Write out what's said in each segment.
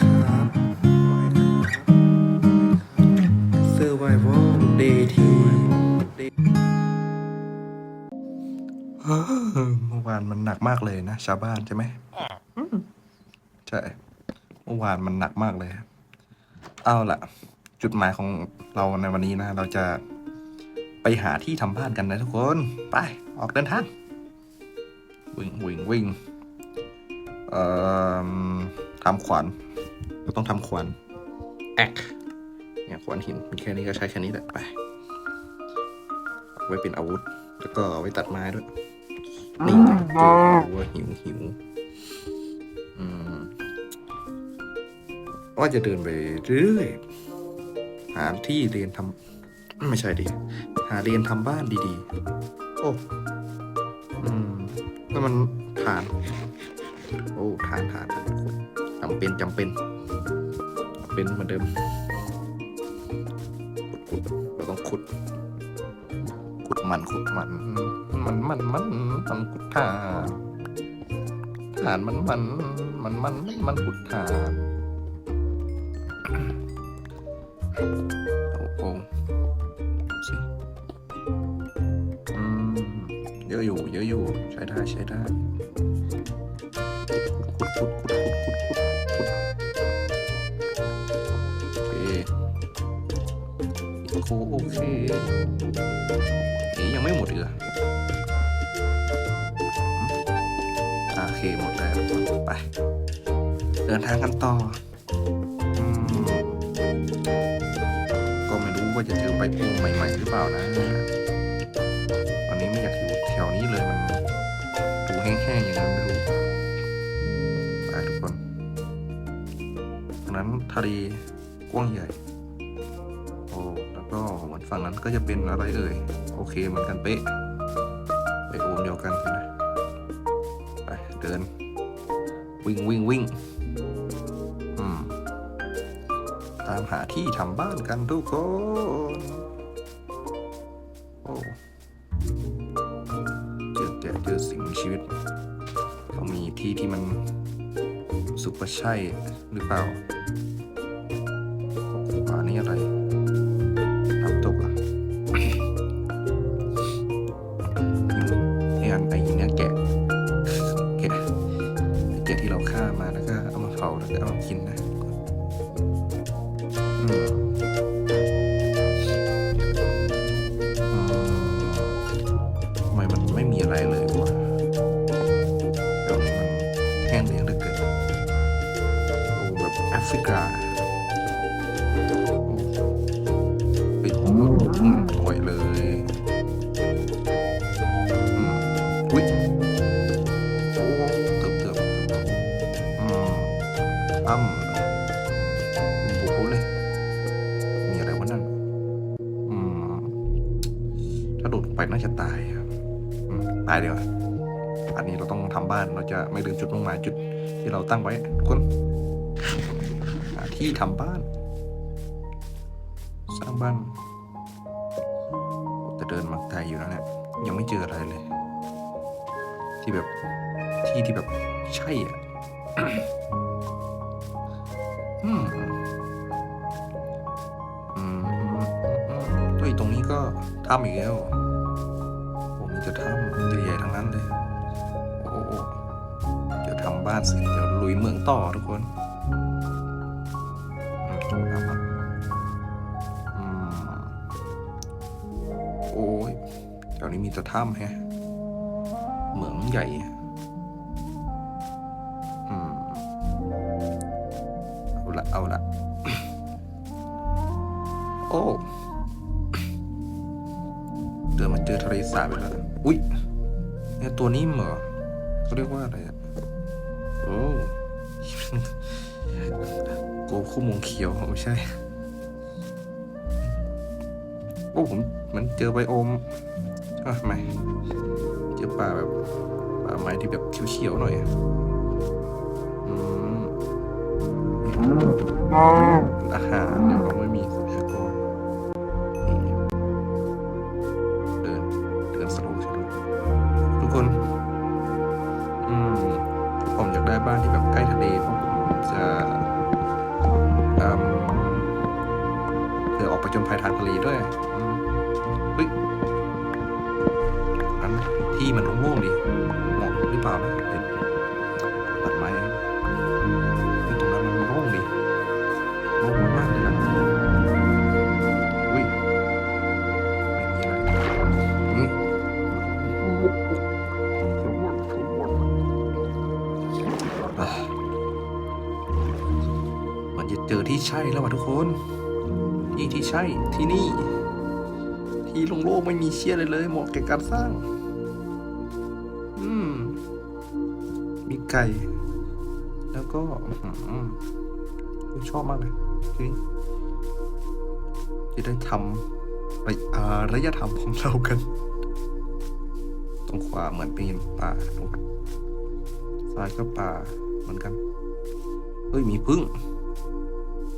ครับไม่ครับ Survival Day ที่เมื่อวานมันหนักมากเลยนะชาวบ้านใช่ไหมใช่เมื่อวานมันหนักมากเลย เอาล่ะ จุดหมายของเราในวันนี้นะ เราจะไปหาที่ทำบ้านกันนะทุกคน ไปออกเดินทาง วิ่งวิ่งวิ่งเอ่อทำขวาน เราต้องทำขวานแอกเนี่ยขวานหินมีแค่นี้ก็ใช้แค่นี้แหละไปเอาไว้เป็นอาวุธ แล้วก็เอาไว้ตัดไม้ด้วย นี่ไงเจอหัวหิวหิวอืมว่าจะเดินไปเรื่อยหาที่เรียนทำไม่ใช่ดิหาเรียนทำบ้านดีๆ โอ้อืมแล้วมันฐาน โอ้ฐานฐานจำเป็นจำเป็นจำ เป็นเหมือนเดิมขุดขุดเราต้องขุด ขุดมันขุดมัน มันมันมันมันขุดฐานฐานมันมันมันมันมันขุดฐานโอ้โหสิเยอะอยู่ เยอะอยู่ ใช้ได้ใช้ได้ คโอเคนี่ยังไม่หมดอีกเหรอโอเคหมดแล้วไป เดินทางกันต่อก็ไม่รู้ว่าจะเจอใบโพใหม่ ๆ หรือเปล่านะวันนี้ไม่อยากอยู่แถวนี้เลยมันดูแห้งๆอย่างนั้นไม่รู้ไปทุกคนตรงนั้นทะเลกว้างใหญ่ ฝั่งนั้นก็จะเป็นอะไรเอ่ย โอเคเหมือนกันเป๊ะไปโอมเดียวกันเลยไปเดิน วิ่งวิ่งวิ่งอืมตามหาที่ทำบ้านกันทุกคนโอ้เจอแกะเจอสิ่งมีชีวิตต้องมีที่ที่มันสุกว่าใช่หรือเปล่า อ้ำเป็นบุกเลย มีอะไรวะนั่น อืม ถ้าโดดลงไปน่าจะตายครับตายเดียว อันนี้เราต้องทำบ้านเราจะไม่ลืมจุดมุ่งหมายจุดที่เราตั้งไว้ทุกคนหาที่ทำบ้าน สร้างบ้านจะเดินมาไกลอยู่แล้วเนี่ยยังไม่เจออะไรเลย ที่แบบที่ที่แบบใช่อะ ตรงนี้ก็ถ้ำอีกแล้วผมมีแต่ถ้ำใหญ่ๆทั้งนั้นเลย โอ้โหเดี๋ยวทำบ้านเสร็จเดี๋ยวลุยเมืองต่อทุกคนอืมเอามาอืมโอ้ยแถวนี้มีแต่ถ้ำแฮะเหมืองใหญ่อะอืมเอาละเอาละ เจอทะเลสาบไปแล้ว อุ๊ยเนี่ยตัวนี้เหรอเขาเรียกว่าอะไรอะโอ้โกคู่มงเขียวไม่ใช่ โอ้ผมเหมันเจอไบโอมอะทำไมเจอป่าแบบป่าไม้ที่แบบเขียวๆหน่อยอะอืมอาหารเดี๋ยวเราไม่างทะเลด้วยอืมเฮ้ยอันที่มันโล่งๆดิเหมาะหรือเปล่านะเห็นตัดไม้เฮ้ตรงนั้นมันโล่งดิโล่งมากเลยนะอุ้ยไม่มีอะไรอืมมันจะเจอที่ใช่แล้วว่ะทุกคน ที่ที่ใช่ที่นี่ ที่ลงโล่งๆไม่มีเชี่ยอะไรเลย เหมาะแก่การสร้าง อืม มีไก่ แล้วก็ชอบมากเลยทีนี้จะได้ทำระอารยธรรมของเรากัน ตรงขวาเหมือนเป็นป่าตรงซ้ายก็ป่าเหมือนกัน เฮ้ย มีพึ่ง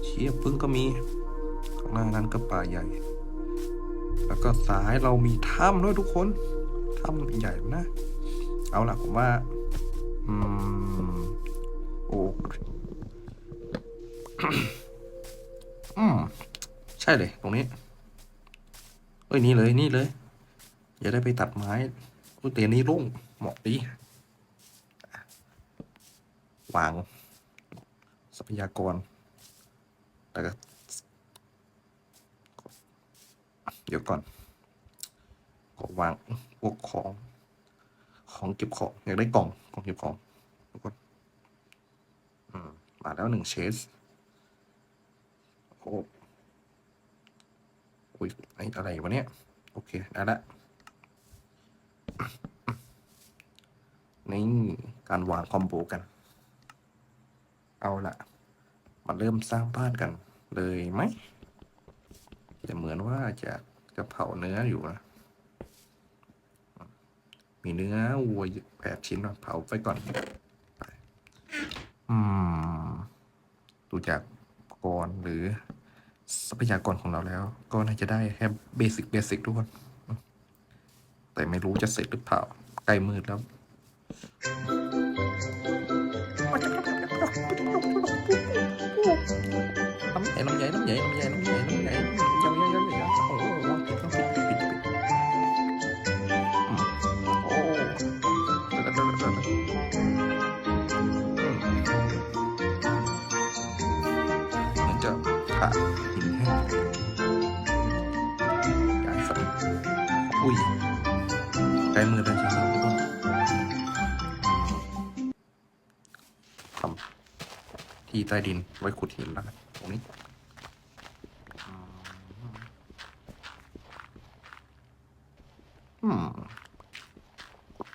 เชี่ยพึ่งก็มี ข้างนั้นก็ป่าใหญ่ แล้วก็ซ้ายเรามีถ้ำด้วยทุกคนถ้ำใหญ่นะ เอาล่ะผมว่า อืม โอ้อืม ใช่เลยตรงนี้ เอ้ย นี่เลยนี่เลย อย่าได้ไปตัดไม้อุ้ยเตียนี้โล่งเหมาะดี วางทรัพยากร แล้วก็ เดี๋ยวก่อนขอวางพวกของ ของเก็บของอยากได้กล่องของเก็บของทุกคนอืมมาแล้วหนึ่งเชสโอ้อุ้ยไออะไรวะเนี่ย โอเค ได้ละนี่การวางคอมโบกัน เอาละมาเริ่มสร้างบ้านกันเลยไหม แต่เหมือนว่าจะ จะเผาเนื้ออยู่นะมีเนื้อวัวแปดชิ้นนะเผาไปก่อนไปอืม ดูจากอุปกรณ์หรือทรัพยากรของเราแล้ว ก็น่าจะได้แค่เบสิกเบสิกทุกคน แต่ไม่รู้จะเสร็จหรือเปล่า ใกล้มืดแล้วน้ำใหญ่น้ำใหญ่น้ำใหญ่น้ำใหญ่น้ำใหญ่ จะหินแห้งย้ายสัตว์อุ้ยใกล้มือแล้วจริงๆทุกคนทำที่ใต้ดินไว้ขุดหินแล้วกันตรงนี้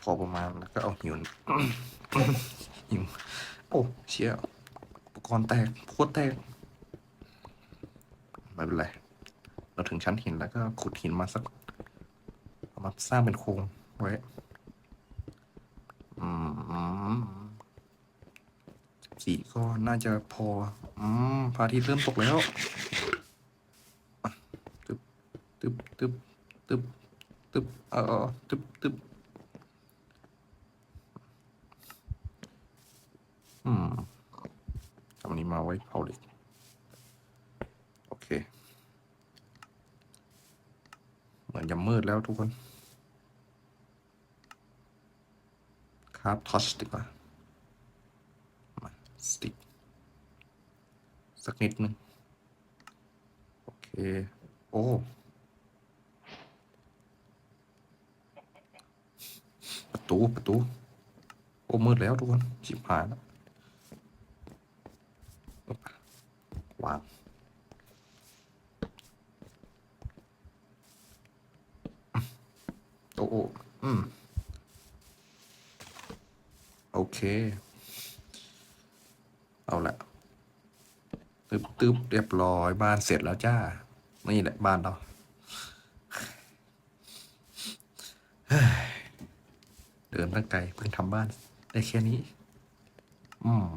พอประมาณแล้วก็เอาหิวหิวโอ้เชี่ยอุปกรณ์แตกโคตรแตก เป็นไรเราถึงชั้นหินแล้วก็ขุดหินมาสักมาสร้างเป็นโครงไว้อืมสี่ก็น่าจะพอ อืมพระอาทิตย์เริ่มตกแล้วตึบตึบตึบตึบตึบเออตึบตึบอืมทำนี้มาไว้เผาเหล็กโอเค เหมือนจะมืดแล้วทุกคน ครับทอชดีกว่ามาสติกสักนิดนึง โอเค โอ้ประตู ประตู โอ้มืดแล้วทุกคนชิบหายแล้ววางโอ้โอ้ อืม โอเค เอาละตึบตึบเรียบร้อยบ้านเสร็จแล้วจ้า นี่แหละบ้านเราเดินตั้งไกลเพิ่งทำบ้าน ได้แค่นี้ อืม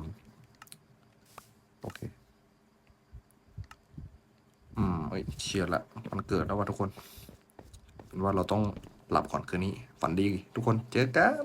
โอเค อืมเอ้ยเชียร์ละ มันเกิดแล้วว่ะทุกคน เป็นว่าเราต้อง หลับก่อนคืนนี้ ฝันดีทุกคนเจอกัน